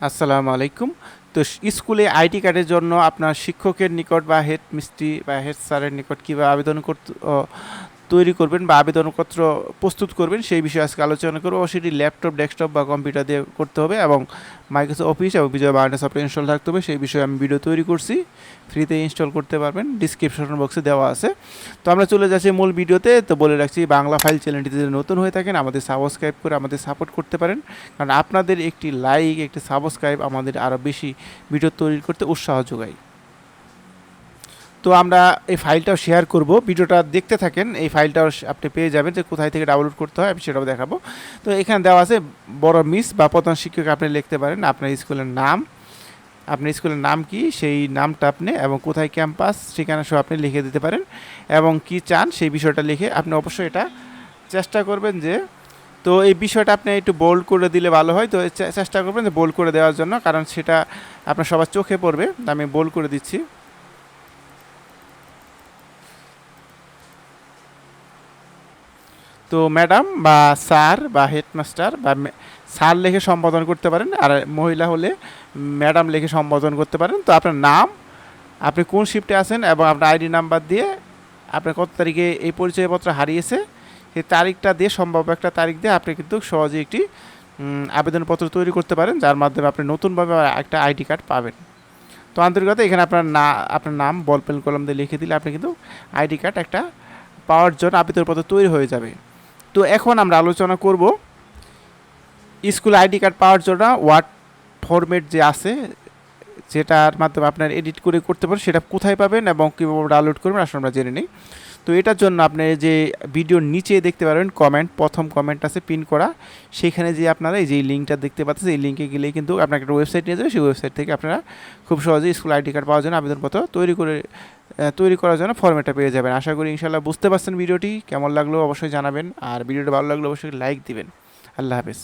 আসসালামু আলাইকুম। তো স্কুলে আইডি কার্ডের জন্য আপনার শিক্ষকের নিকট বা হেড মিস্ত্রি বা হেড স্যারের নিকট কীভাবে আবেদন করতে তৈরি করবেন বা আবেদনপত্র প্রস্তুত করবেন, সেই বিষয়ে আজকে আলোচনা করব। সেটি ল্যাপটপ, ডেস্কটপ বা কম্পিউটার দিয়ে করতে হবে এবং মাইক্রোসফট অফিস এবং বিজয় বায়োনেট সফটওয়্যার ইনস্টল থাকতে হবে। সেই বিষয়ে আমি ভিডিও তৈরি করছি। ফ্রিতে ইনস্টল করতে পারবেন। ডিসক্রিপশন বক্সে দেওয়া আছে। তো আমরা চলে যাচ্ছি মূল ভিডিওতে। তো বলে রাখছি, বাংলা ফাইল চ্যানেলটিতে যদি নতুন হয়ে থাকেন, আমাদের সাবস্ক্রাইব করে আমাদের সাপোর্ট করতে পারেন। কারণ আপনাদের একটি লাইক, একটি সাবস্ক্রাইব আমাদের আরও বেশি ভিডিও তৈরি করতে উৎসাহ যোগায়। তো আমরা এই ফাইলটাও শেয়ার করব। ভিডিওটা দেখতে থাকেন, এই ফাইলটাও আপনি পেয়ে যাবেন যে কোথায় থেকে ডাউনলোড করতে হয়, আমি সেটাও দেখাবো। তো এখানে দেওয়া আছে, বড় মিস বা প্রধান শিক্ষক আপনি লিখতে পারেন, আপনার স্কুলের নাম। আপনার স্কুলের নাম কি, সেই নামটা আপনি এবং কোথায় ক্যাম্পাস ঠিকানা সব আপনি লিখে দিতে পারেন এবং কি চান, সেই বিষয়টা লিখে আপনি অবশ্যই এটা চেষ্টা করবেন যে, তো এই বিষয়টা আপনি একটু বোল্ড করে দিলে ভালো হয়। তো চেষ্টা করবেন যে বোল্ড করে দেওয়ার জন্য, কারণ সেটা আপনার সবার চোখে পড়বে, আমি বোল্ড করে দিচ্ছি। তো ম্যাডাম বা স্যার বা হেডমাস্টার বা স্যার লিখে সম্বোধন করতে পারেন আর মহিলা হলে ম্যাডাম লিখে সম্বোধন করতে পারেন। তো আপনার নাম, আপনি কোন শিফটে আছেন এবং আপনার আইডি নাম্বার দিয়ে আপনার কত তারিখে এই পরিচয়পত্র হারিয়েছে, সেই তারিখটা দিয়ে সম্ভাব্য একটা তারিখ দিয়ে আপনি কিন্তু সহজে একটি আবেদনপত্র তৈরি করতে পারেন, যার মাধ্যমে আপনি নতুনভাবে একটা আইডি কার্ড পাবেন। তো আন্তরিকতা, এখানে আপনার না, আপনার নাম, বল পেন কলম দিয়ে লিখে দিলে আপনি কিন্তু আইডি কার্ড একটা পাওয়ার জন্য আবেদনপত্র তৈরি হয়ে যাবে। তো এখন আমরা আলোচনা করব স্কুল আইডি কার্ড পাওয়ার জন্য ওয়ার্ড ফরম্যাট যে আছে, যেটার মাধ্যমে আপনার এডিট করে করতে পারেন, সেটা কোথায় পাবেন এবং কীভাবে ডাউনলোড করবেন, আসলে আমরা জেনে নিই। তো এটার জন্য আপনি যে ভিডিওর নিচে দেখতে পারবেন কমেন্ট প্রথম কমেন্ট আছে পিন করা। সেখানে যে আপনারা এই যে লিঙ্কটা দেখতে পাচ্ছেন, এই লিঙ্কে গেলে কিন্তু আপনাকে একটা ওয়েবসাইট নিয়ে যাবে। সেই ওয়েবসাইট থেকে আপনারা খুব সহজেই স্কুল আইডি কার্ড পাওয়ার জন্য আবেদনপত্র তৈরি করে তৈরি করার জন্য ফর্মেটটা পেয়ে যাবেন। আশা করি ইনশাল্লাহ বুঝতে পারছেন ভিডিওটি কেমন লাগল অবশ্যই জানাবেন। আর ভিডিওটা ভালো লাগলে অবশ্যই লাইক দিবেন। আল্লাহ হাফেজ।